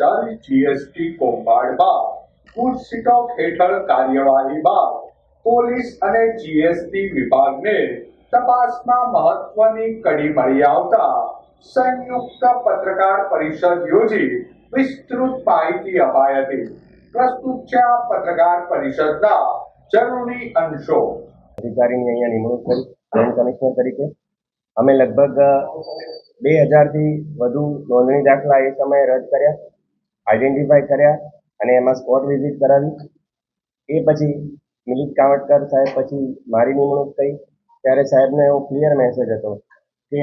જારી જીએસટી કૌભાંડ બાદ ગુડ સ્ટોક હેઠળ કાર્યવાહી બાદ, પોલીસ અને જીએસટી વિભાગને તપાસમાં મહત્વની કડી મળી આવતા સંયુક્ત પત્રકાર પરિષદ યોજી વિસ્તૃત માહિતી અપાઈ હતી. પ્રસ્તુત છે આ પત્રકાર પરિષદના જરૂરી અંશો. અધિકારીની અહીંયા નિમણૂક કરી જોઈન્ટ કમિશનર તરીકે. અમે લગભગ બે હજારથી વધુ નોંધણી દાખલા એ સમયે રદ કર્યા. આઈડેન્ટિફાઈ કર્યા અને એમાં સ્પોટ વિઝિટ કરાવી. એ પછી મિલિત કાવટકર સાહેબ પછી મારી નિમણૂક થઈ. ત્યારે સાહેબનો એવો ક્લિયર મેસેજ હતો કે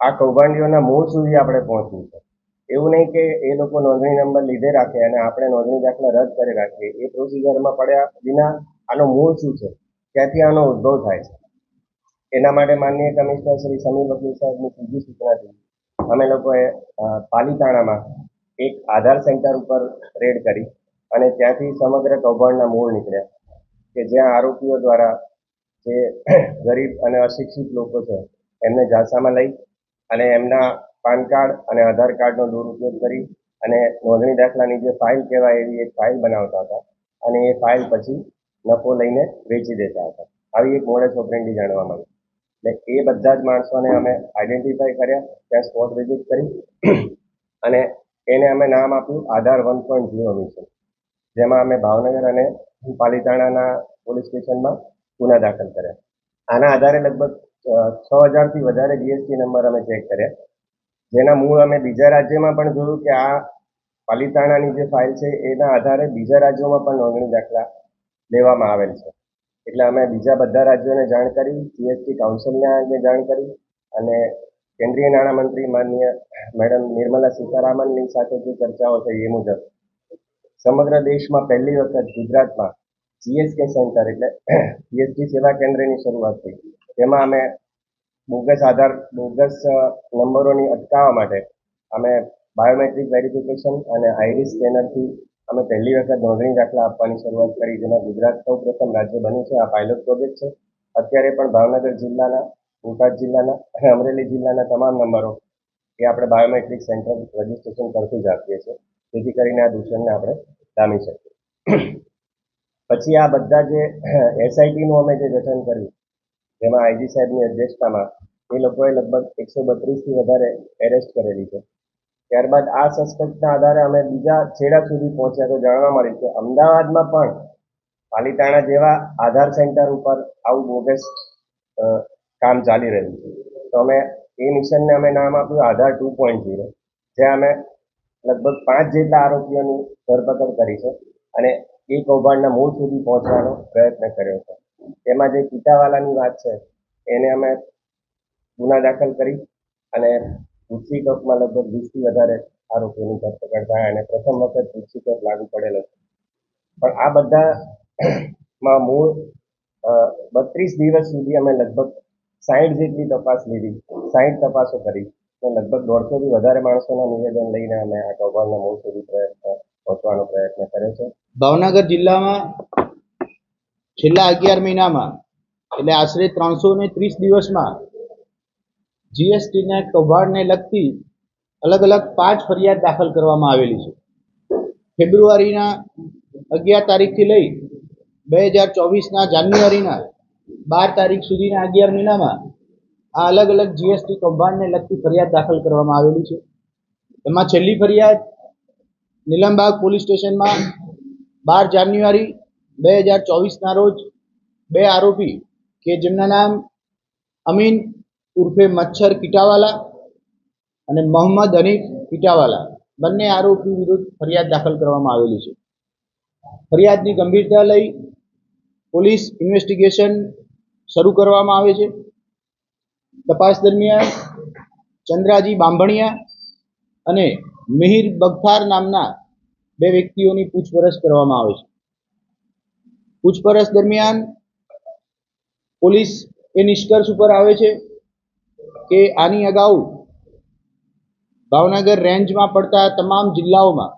આ કૌભાંડીઓના મૂળ સુધી આપણે પહોંચવું છે. એવું નહીં કે એ લોકો નોંધણી નંબર લીધે રાખે અને આપણે નોંધણી દાખલા રદ કરી રાખીએ. એ પ્રોસિજરમાં પડ્યા વિના આનો મૂળ શું છે? ક્યાંથી આનો ઉદ્ભવ થાય છે? એના માટે માનનીય કમિશનર શ્રી સમીર વકીલ સાહેબની સીધી સૂચનાથી અમે લોકોએ પાલીતાણામાં એક આધાર સેન્ટર ઉપર રેડ કરી અને ત્યાંથી સમગ્ર કૌભાંડના મૂળ નીકળ્યા કે જ્યાં આરોપીઓ દ્વારા જે ગરીબ અને અશિક્ષિત લોકો છે, એમને ઝાંસામાં લઈ અને એમના પાન કાર્ડ અને આધાર કાર્ડનો દુરુપયોગ કરી અને નોંધણી દાખલાની જે ફાઇલ કહેવાય એવી એક ફાઇલ બનાવતા હતા અને એ ફાઇલ પછી નફો લઈને વેચી દેતા હતા. આવી એક મોડે ઓપરેન્ડી જાણવા મળી. એટલે એ બધા જ માણસોને અમે આઈડેન્ટિફાઈ કર્યા, ત્યાં સ્પોટ વિઝિટ કરી અને એને અમે નામ આપ્યું Aadhaar one point zero mission. જેમાં અમે ભાવનગર અને પાલીતાણાના પોલીસ સ્ટેશનમાં ગુના દાખલ કર્યા. આના આધારે લગભગ છ હજારથી વધારે જીએસટી નંબર અમે ચેક કર્યા. જેના મૂળ અમે બીજા રાજ્યમાં પણ જોયું કે આ પાલીતાણાની જે ફાઇલ છે, એના આધારે બીજા રાજ્યોમાં પણ નોંધણી દાખલા લેવામાં આવેલ છે. એટલે અમે બીજા બધા રાજ્યોને જાણ કરી જીએસટી કાઉન્સિલને જાણ કરી અને કેન્દ્રીય નાણામંત્રી માન્ય મેડમ નિર્મલા સીતારામનની સાથે જે ચર્ચાઓ થઈ એ મુજબ, સમગ્ર દેશમાં પહેલી વખત ગુજરાતમાં જીએસકે સેન્ટર એટલે જીએસટી સેવા કેન્દ્રની શરૂઆત થઈ. તેમાં અમે બોગસ આધાર, બોગસ નંબરોની અટકાવવા માટે અમે બાયોમેટ્રિક વેરિફિકેશન અને આઈરિસ સ્કેનરથી અમે પહેલી વખત નોંધણી દાખલા આપવાની શરૂઆત કરી, જેમાં ગુજરાત સૌ પ્રથમ રાજ્ય બન્યું છે. આ પાયલોટ પ્રોજેક્ટ છે. અત્યારે પણ ભાવનગર જિલ્લાના બોટાદ જિલ્લાના અને અમરેલી જિલ્લાના તમામ નંબરો એ આપણે બાયોમેટ્રિક સેન્ટર રજીસ્ટ્રેશન પરથી જ આપીએ છીએ. જેથી કરીને આ દૂષણને આપણે ડામી શકીએ. પછી આ બધા જે એસઆઈટીનું અમે જે ગઠન કર્યું, જેમાં આઈજી સાહેબની અધ્યક્ષતામાં એ લોકોએ લગભગ એકસો બત્રીસથી વધારે એરેસ્ટ કરેલી છે. ત્યારબાદ આ સસ્પેક્ટના આધારે અમે બીજા છેડા સુધી પહોંચ્યા તો જાણવા મળ્યું કે અમદાવાદમાં પણ પાલીતાણા જેવા આધાર સેન્ટર ઉપર આવું બોગસ કામ ચાલી રહ્યું છે. તો અમે એ મિશનને અમે નામ આપ્યું આધાર ટુ પોઈન્ટ ઝીરો જ્યાં અમે લગભગ પાંચ જેટલા આરોપીઓની ધરપકડ કરી છે અને એ કૌભાંડના મૂળ સુધી પહોંચવાનો પ્રયત્ન કર્યો છે. તેમાં જે કીટાવાલાની વાત છે, એને અમે ગુના દાખલ કરી અને ગુસ્સી કપમાં લગભગ વીસથી વધારે આરોપીઓની ધરપકડ થાય અને પ્રથમ વખત ગુસ્સી કપ લાગુ પડેલો છે. પણ આ બધામાં મૂળ બત્રીસ દિવસ સુધી અમે લગભગ સાઠ જેટલી તપાસ લીધી સાઠ તપાસો કરી. તો લગભગ દોઢસોથી વધારે માણસોના નિવેદન લઈને અમે આ કૌભાંડના મૂળ સુધી પ્રયત્ન, પહોંચવાનો પ્રયત્ન કર્યો છે. ભાવનગર જિલ્લામાં છેલ્લા અગિયાર મહિનામાં, એટલે આશરે ત્રણસો ને ત્રીસ દિવસમાં, જીએસટીના કૌભાંડને લગતી અલગ અલગ પાંચ ફરિયાદ દાખલ કરવામાં આવેલી છે. ફેબ્રુઆરીના અગિયાર તારીખથી લઈ બે હજાર ચોવીસના જાન્યુઆરીના બાર તારીખ સુધીના અગિયાર મહિનામાં આ અલગ અલગ જીએસટી કૌભાંડને લગતી ફરિયાદ દાખલ કરવામાં આવેલી છે. એમાં છેલ્લી ફરિયાદ નીલમબાગ પોલીસ સ્ટેશનમાં બાર જાન્યુઆરી બે હજાર ચોવીસના રોજ બે આરોપી કે જેમના નામ અમીન ઉર્ફે મચ્છર કીટાવાલા અને મોહમ્મદ હનીફ કીટાવાલા બંને આરોપી વિરુદ્ધ ફરિયાદ દાખલ કરવામાં આવેલી છે. ફરિયાદની ગંભીરતા લઈ પોલીસ ઇન્વેસ્ટિગેશન શરૂ કરવામાં આવે છે. તપાસ દરમિયાન ચંદ્રાજી બાંભણિયા અને મિહિર બગથાર નામના બે વ્યક્તિઓની પૂછપરછ કરવામાં આવે છે. પૂછપરછ દરમિયાન પોલીસ એ નિષ્કર્ષ ઉપર આવે છે કે આની અગાઉ ભાવનગર રેન્જમાં પડતા તમામ જિલ્લાઓમાં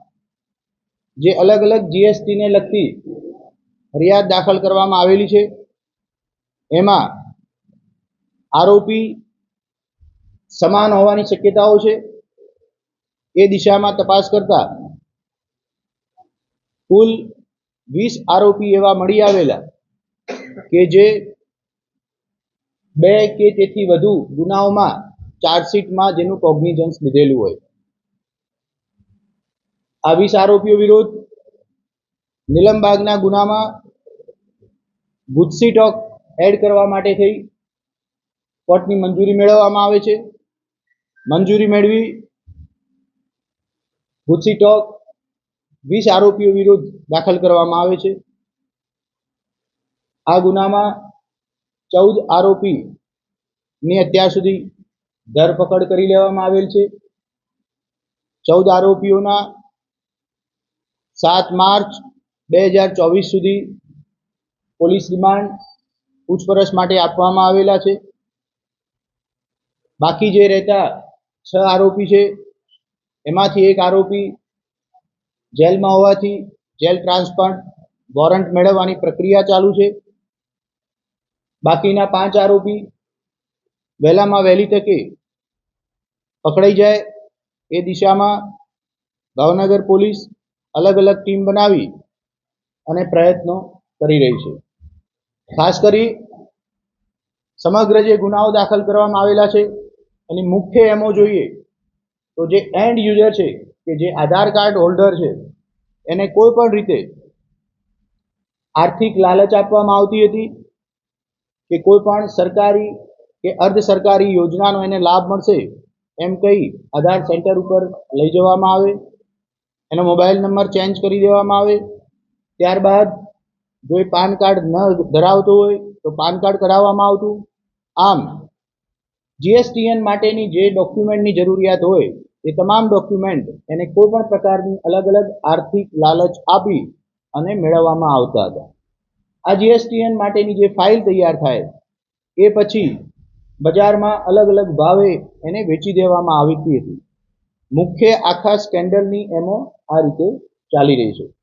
જે અલગ અલગ જીએસટીને લગતી ફરિયાદ દાખલ કરવામાં આવેલી છે. એમાં આરોપી સમાન હોવાની શક્યતાઓ છે. એ દિશામાં તપાસ કરતા કુલ વીસ આરોપી એવા મળી આવેલા કે જે બે કે તેથી વધુ ગુનાઓમાં ચાર્જશીટમાં જેનું કોગ્નિઝન્સ લીધેલું હોય. આ વીસ આરોપીઓ વિરુદ્ધ નીલમબાગના ગુનામાં ગુજસી ટોક એડ કરવા માટે થઈ. કોર્ટની મંજૂરી મેળવવામાં આવે છે. મંજૂરી મેળવી ગુજસી ટોક વીસ આરોપીઓ વિરુદ્ધ દાખલ કરવામાં આવે છે. આ ગુનામાં ચૌદ આરોપીની અત્યાર સુધી ધરપકડ કરી લેવામાં આવેલ છે. ચૌદ આરોપીઓના સાત માર્ચ બે હજાર ચોવીસ સુધી પોલીસ રિમાન્ડ પૂછપરછ માટે આપવામાં આવેલા છે. બાકી જે રહેતા છ આરોપી છે, એમાંથી એક આરોપી જેલમાં હોવાથી જેલ ટ્રાન્સફર વોરંટ મેળવવાની પ્રક્રિયા ચાલુ છે. બાકીના પાંચ આરોપી વહેલામાં વહેલી તકે પકડાઈ જાય એ દિશામાં ભાવનગર પોલીસ અલગ અલગ ટીમ બનાવી અને પ્રયત્નો કરી રહી છે. ખાસ કરી સમગ્ર જે ગુનાઓ દાખલ કરવામાં આવેલા છે, એની મુખ્ય એમો જોઈએ તો જે એન્ડ યુઝર છે કે જે આધાર કાર્ડ હોલ્ડર છે, એને કોઈ પણ રીતે આર્થિક લાલચ આપવામાં આવતી હતી કે કોઈ પણ સરકારી કે અર્ધ સરકારી યોજનાનો એને લાભ મળશે, એમ કહી આધાર સેન્ટર ઉપર લઈ જવામાં આવે, એનો મોબાઈલ નંબર ચેન્જ કરી દેવામાં આવે ત્યારબાદ જો એ પાન કાર્ડ ન ધરાવતો હોય, તો પાન કાર્ડ કરાવવામાં આવતું. આમ જીએસટીએન માટેની જે ડોક્યુમેન્ટની જરૂરિયાત હોય, એ તમામ ડોક્યુમેન્ટ એને કોઈ પણ પ્રકારની અલગ અલગ આર્થિક લાલચ આપી અને મેળવવામાં આવતા હતા. આ જીએસટીએન માટેની જે ફાઇલ તૈયાર થાય, એ પછી બજારમાં અલગ અલગ ભાવે એને વેચી દેવામાં આવતી હતી. મુખ્ય આખા સ્કેન્ડલની એમો આ રીતે ચાલી રહી છે.